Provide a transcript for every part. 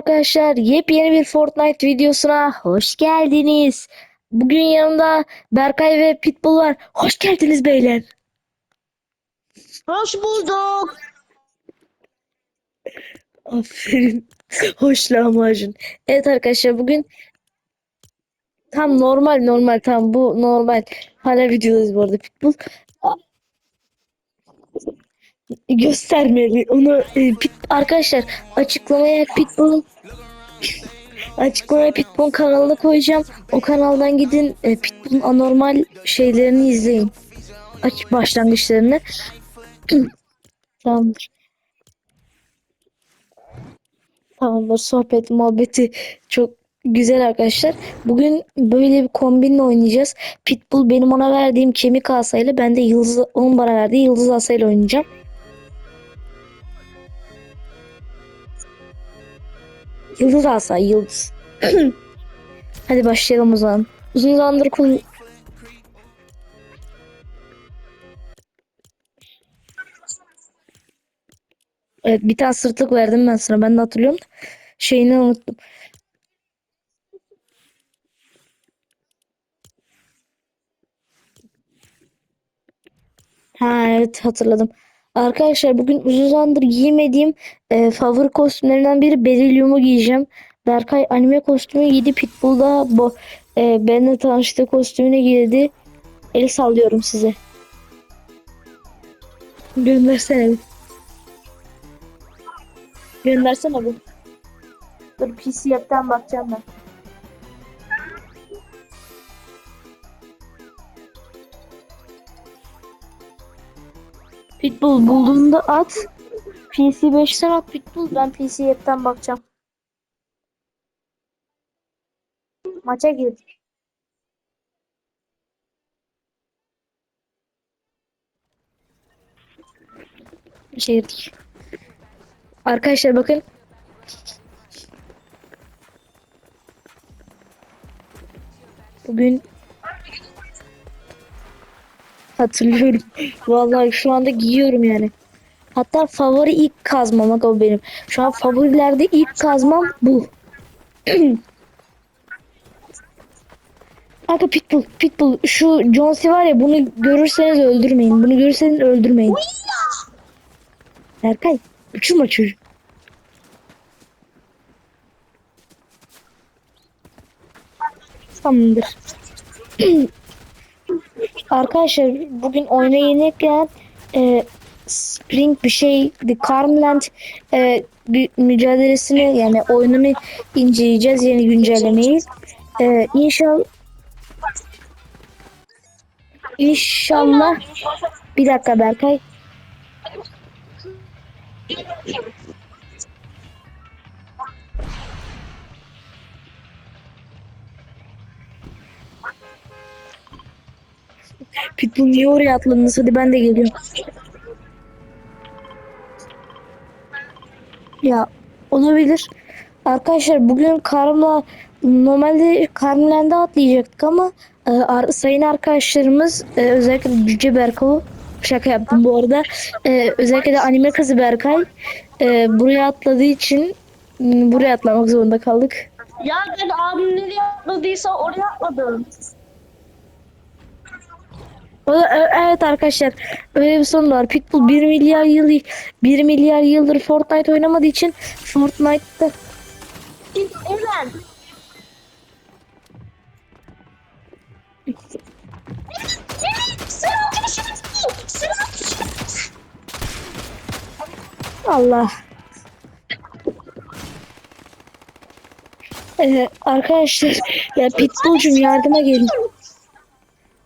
arkadaşlar. Yepyeni bir Fortnite videosuna hoş geldiniz. Bugün yanımda Berkay ve Pitbull var. Hoş geldiniz beyler. Hoş bulduk. Aferin. Hoş lahmacun. Evet arkadaşlar bugün tam normal normal tam bu normal. Hala videodayız bu arada Pitbull. Göstermeli onu e, Pit, arkadaşlar açıklamaya Pitbull'un açıklamaya Pitbull'un kanalına koyacağım. O kanaldan gidin e, Pitbull'un anormal şeylerini izleyin. Aç başlangıçlarını. Tamamdır. Tamamdır. Sohbet, muhabbeti çok güzel arkadaşlar. Bugün böyle bir kombinle oynayacağız. Pitbull benim ona verdiğim kemik asayla ben de yıldız, onun bana verdiği yıldız asayla oynayacağım. Yıldız asa, yıldız. Hadi başlayalım o zaman. Uzun zamandır kul Evet bir tane sırtlık verdim ben sana. Ben de hatırlıyorum. Şeyini unuttum. Ha evet hatırladım. Arkadaşlar bugün uzun zamandır giymediğim e, favori kostümlerinden biri Beryllium'u giyeceğim. Berkay anime kostümü giydi. Pitbull da bu e, benimle tanıştığı kostümünü giydi. El sallıyorum size. Göndersene bir. Göndersene bir. Dur PCF'den bakacağım ben. Pitbull bulduğunda at. PC 5'ten at Pitbull. Ben PCF'den bakacağım. Maça gir. Girdik. Arkadaşlar bakın. Bugün hatırlıyorum. Vallahi şu anda giyiyorum yani. Hatta favori ilk kazmam bak o benim. Şu an favorilerde ilk kazmam bu. Kanka Pitbull, Pitbull şu C var ya bunu görürseniz öldürmeyin. Bunu görürseniz öldürmeyin. Berkay uçurma çocuğu. Tamamdır. Arkadaşlar bugün oyuna yeni e, Spring bir şey The Carmland e, mücadelesini yani oyununu inceleyeceğiz yeni güncellemeyi. E, inşallah İnşallah bir dakika Berkay. Pitbull niye oraya atladınız? Hadi ben de geliyorum. Ya olabilir. Arkadaşlar bugün Karm'la normalde Karmland'e atlayacaktık ama e, ar- sayın arkadaşlarımız e, özellikle Cüce Berkay şaka yaptım bu arada. E, özellikle de anime kızı Berkay e, buraya atladığı için buraya atlamak zorunda kaldık. Ya ben abim nereye atladıysa oraya atladım. Evet arkadaşlar öyle bir sorun var. Pitbull 1 milyar yıl 1 milyar yıldır Fortnite oynamadığı için Fortnite'da ateşini Allah. Ee, arkadaşlar ya Pitbull'cum yardıma gelin.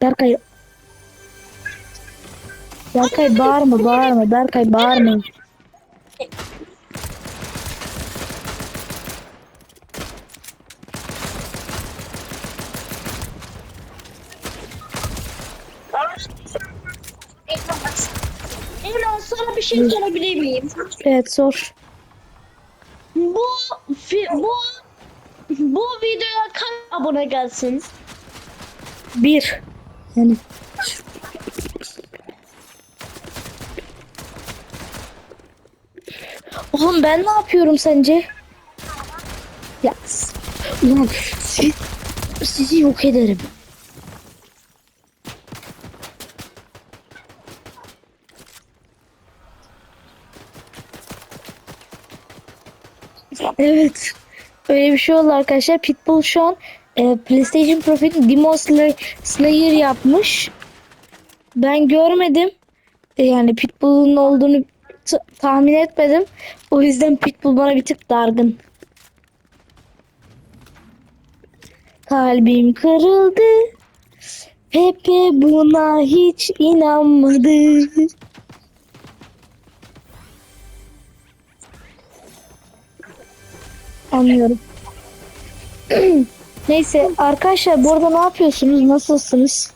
Berkay. Berkay bağırma bağırma. Berkay bağırma. Eren sana bir şey sorabilir miyim? Evet sor. Bu bu bu videoya kaç abone gelsin? Bir. Yani Oğlum ben ne yapıyorum sence? Ya ulan siz, sizi yok ederim. Evet. Öyle bir şey oldu arkadaşlar. Pitbull şu an e, PlayStation profili Demon Slay- Slayer yapmış. Ben görmedim. E, yani Pitbull'un olduğunu tahmin etmedim. O yüzden Pitbull bana bir tık dargın. Kalbim kırıldı. Pepe buna hiç inanmadı. Anlıyorum. Neyse arkadaşlar bu arada ne yapıyorsunuz? Nasılsınız?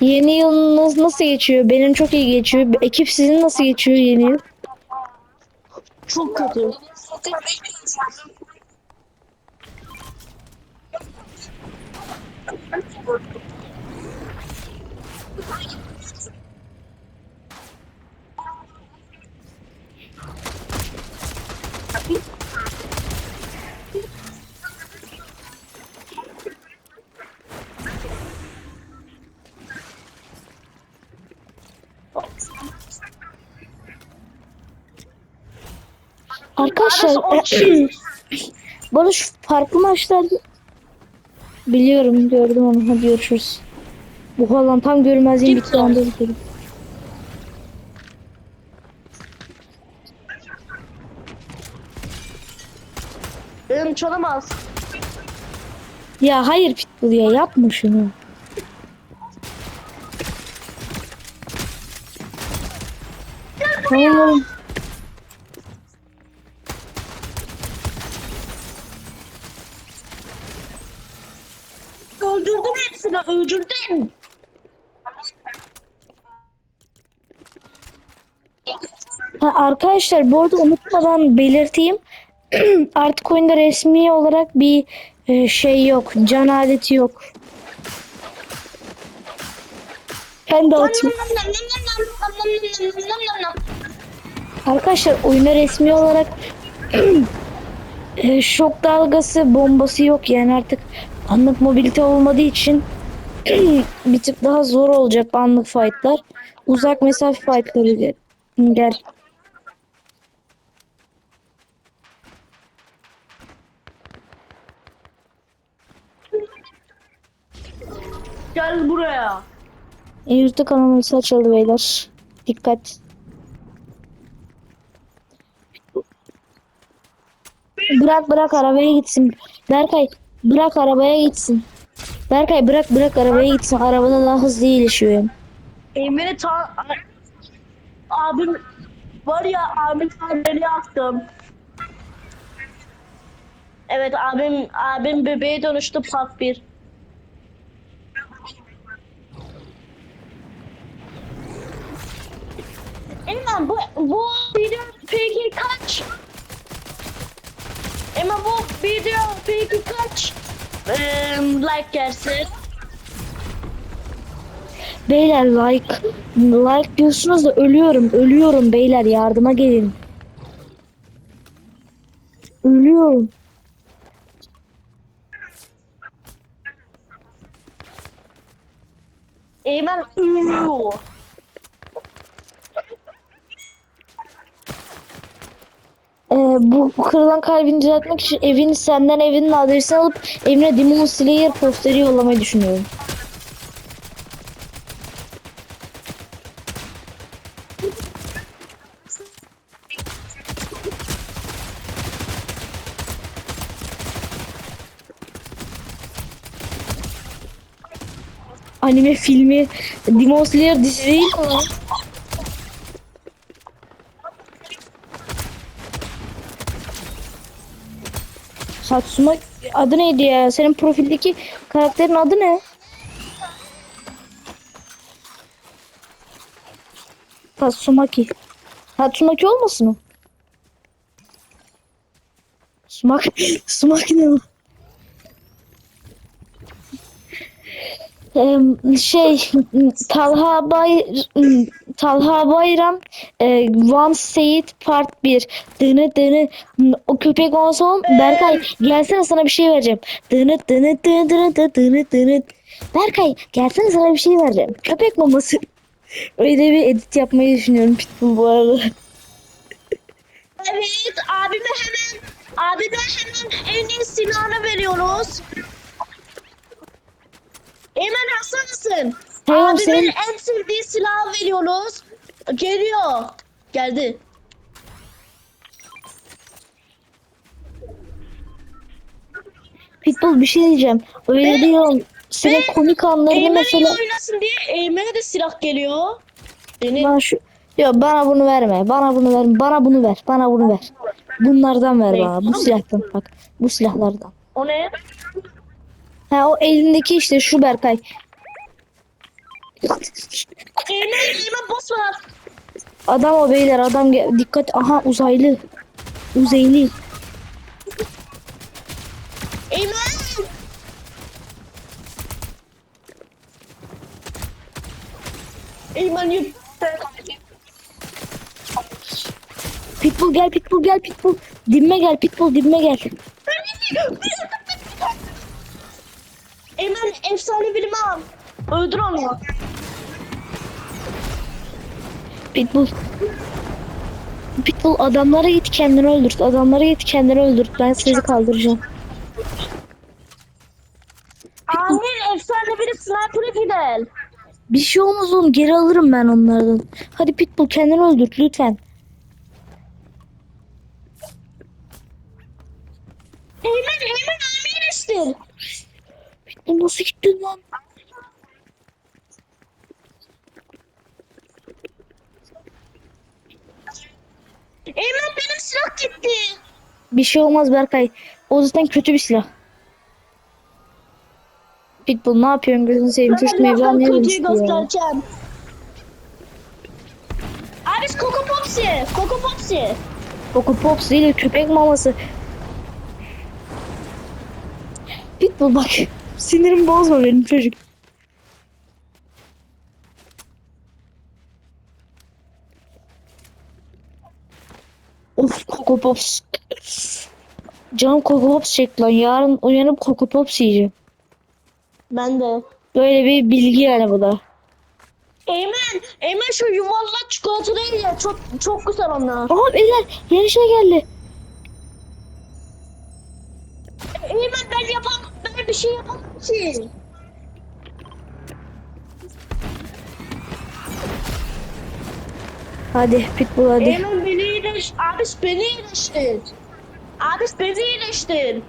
Yeni yılınız nasıl geçiyor? Benim çok iyi geçiyor. Ekip sizin nasıl geçiyor yeni yıl? Çok kötü. Arkadaşlar e, arada şu farklı maçlarda biliyorum gördüm onu hadi görüşürüz. Bu falan tam görmezliğim bitti anda bitirdim. Benim canım az. Ya hayır Pitbull ya yapma şunu. Tamam Öldürdüm hepsini öldürdüm. Ha, arkadaşlar bu arada unutmadan belirteyim. Artık oyunda resmi olarak bir e, şey yok. Can adeti yok. Ben de atayım. Arkadaşlar oyuna resmi olarak e, şok dalgası bombası yok yani artık anlık mobilite olmadığı için bir tık daha zor olacak anlık fightlar. Uzak mesafe fightları gel. gel. Gel buraya. Yurtta kanalımız açıldı beyler. Dikkat. Bırak bırak arabaya gitsin. Berkay bırak arabaya gitsin. Berkay bırak bırak arabaya gitsin. Arabada daha hızlı iyileşiyor. Emre'ni ta... Abim var ya abim haberi yaptım. Evet abim abim bebeğe dönüştü part 1. Emre bu bu video peki kaç? Emre bu video peki kaç? Eee, like gelsin. Beyler like like diyorsunuz da ölüyorum ölüyorum beyler yardıma gelin. Ölüyorum. Eymen ünlü. Ee, bu, bu kırılan kalbini düzeltmek için evini senden evinin adresini alıp evine Demon Slayer posteri yollamayı düşünüyorum. Anime filmi Demon Slayer dizisi değil mi? Satsuma adı neydi ya? Senin profildeki karakterin adı ne? Tatsumaki. Tatsumaki olmasın o? Sumak, Sumaki ne o? Şey Talha Bay Talha Bayram e, One Seyit Part 1 Dını dını o köpek olsun Berkay gelsene sana bir şey vereceğim. Dını dını dını dını dını dını dını Berkay gelsene sana bir şey vereceğim. Köpek maması. Öyle bir edit yapmayı düşünüyorum Pitbull bu arada. Evet abime hemen abime hemen en iyi silahını veriyoruz. Eymen hazır Abimin senin- en sevdiği silahı veriyoruz. Geliyor. Geldi. Pitbull bir şey diyeceğim Öyle diyorum Senin komik anlarını mesela oynasın diye Eymen'e de silah geliyor. Beni Bana şu Yok bana bunu verme. Bana bunu ver. Bana bunu ver. Bana bunu ver. Bunlardan ver Ne? bana. Bu silahtan bak. Bu silahlardan. o ne? Ha o elindeki işte şu Berkay. Eymen Eymen boss var. Adam o beyler adam dikkat aha uzaylı. Uzaylı. Eymen. Eymen yük. Pitbull gel Pitbull gel Pitbull. Dibime gel Pitbull dibime gel. Eymen efsane bilimi al. Öldür onu. Pitbull. Pitbull adamlara git kendini öldürt. Adamlara git kendini öldürt. Ben sizi kaldıracağım. Amin efsane biri sniper'ı gider. Bir şey olmaz oğlum geri alırım ben onlardan. Hadi Pitbull kendini öldürt lütfen. Eymen Eymen amin iyileştir. Pitbull nasıl gittin lan? Eymen benim silah gitti. Bir şey olmaz Berkay. O zaten kötü bir silah. Pitbull ne yapıyorsun gözünü seveyim çocuk mevlam ne göstereceğim. Abi Coco Popsi. Coco Popsi. Coco Pops değil köpek maması. Pitbull bak. Sinirimi bozma benim çocuk. Of Coco Pops. Canım Coco Pops çekti lan. Yarın uyanıp Coco Pops yiyeceğim. Ben de. Böyle bir bilgi yani bu da. Eymen, Eymen şu yuvarlak çikolata değil ya. Çok çok güzel onlar. Aa beyler yeni şey geldi. Eymen ben yapam, ben bir şey yapamam ki. Hadi Pitbull hadi. Eymen beni iyileş, abis beni iyileştir. Abis beni iyileştir.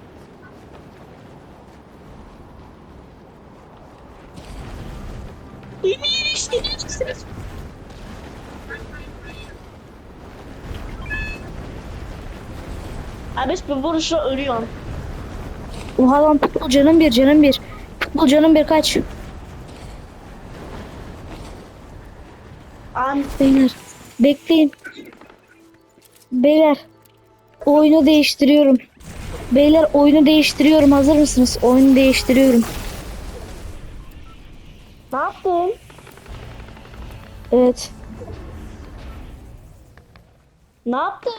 Beni iyileştirirsiniz. Abis bir vuruşla ölüyorum. Oha lan Pitbull canım bir canım bir. Pitbull canım bir kaç. Am Beyler bekleyin. Beyler oyunu değiştiriyorum. Beyler oyunu değiştiriyorum. Hazır mısınız? Oyunu değiştiriyorum. ne yaptın? Evet. Ne yaptın?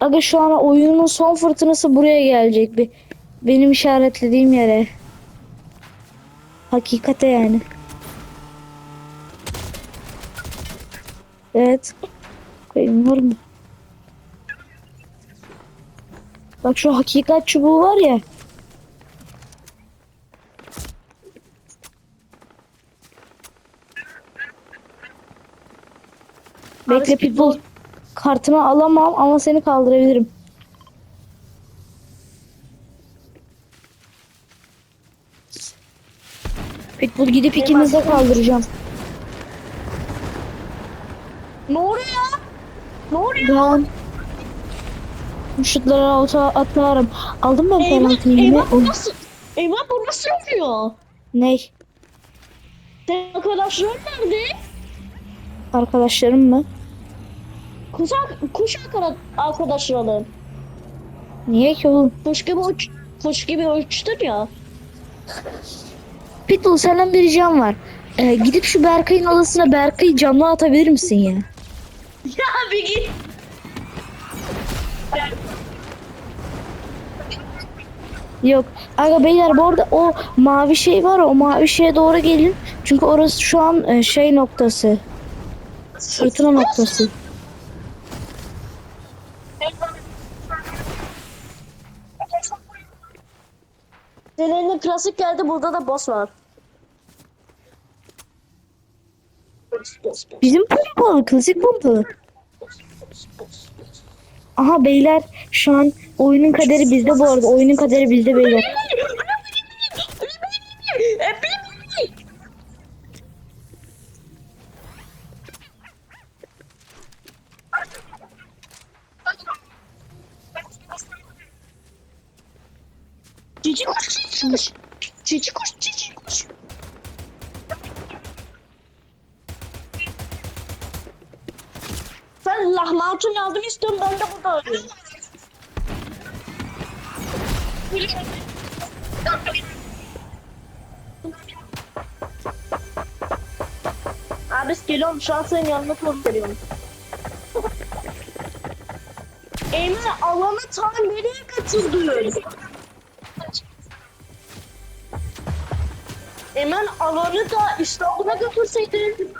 Aga şu an oyunun son fırtınası buraya gelecek. Bir, benim işaretlediğim yere. Hakikate yani. Evet. Benim var mı? Bak şu hakikat çubuğu var ya. Bekle Pitbull. Kartını alamam ama seni kaldırabilirim. Pitbull gidip ikinizi de kaldıracağım. Ne oluyor ya? Ne oluyor? Ben bu şutları alta atarım. Aldım ben penaltıyı eyvah bu nasıl? Eyvah bu nasıl oluyor? Ney? Senin arkadaşlar nerede? Arkadaşlarım mı? Kuş, kuş arkada- arkadaşların. Niye ki oğlum? Kuş gibi uç, kuş gibi uçtun ya. Pitbull senden bir ricam var. e, gidip şu Berkay'ın odasına Berkay'ı camla atabilir misin ya? Ya bir git. Yok. Aga beyler bu arada o mavi şey var o mavi şeye doğru gelin. Çünkü orası şu an e, şey noktası. Fırtına noktası. Senin klasik geldi burada da boss var. Boss, boss, boss, Bizim pompalı, klasik pompalı. Aha beyler şu an oyunun kaderi bizde bu arada. Oyunun kaderi bizde beyler. Cici koş, cici koş. Cici koş, cici lahmacun yardım istiyorum ben de burada ölüyorum. Abi geliyorum şu an senin yanına doğru geliyorum. Emre alanı tam nereye kaçırdın? Hemen alanı da İstanbul'a götürseydin.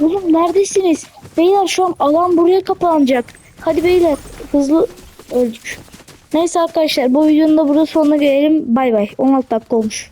Oğlum neredesiniz? Beyler şu an alan buraya kapanacak. Hadi beyler hızlı öldük. Neyse arkadaşlar bu videonun da burada sonuna gelelim. Bay bay. 16 dakika olmuş.